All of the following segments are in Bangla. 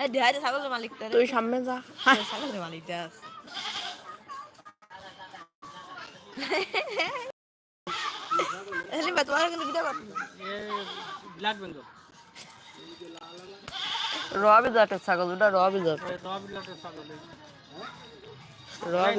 এই দেহাই ছাগলের মালিকটা রে তুই সামনে যা ছাগলের ব্ল্যাক বেঙ্গল রবি জাতের ছাগল ওটা রবি জাত রবি ব্ল্যাকের ছাগল রবি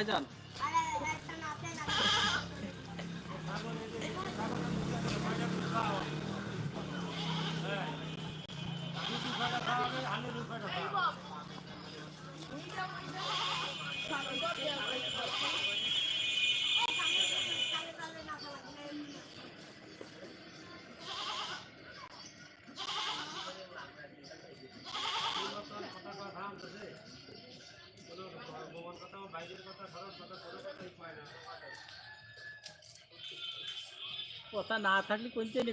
নাম কথা না থাকলে কোনতে নি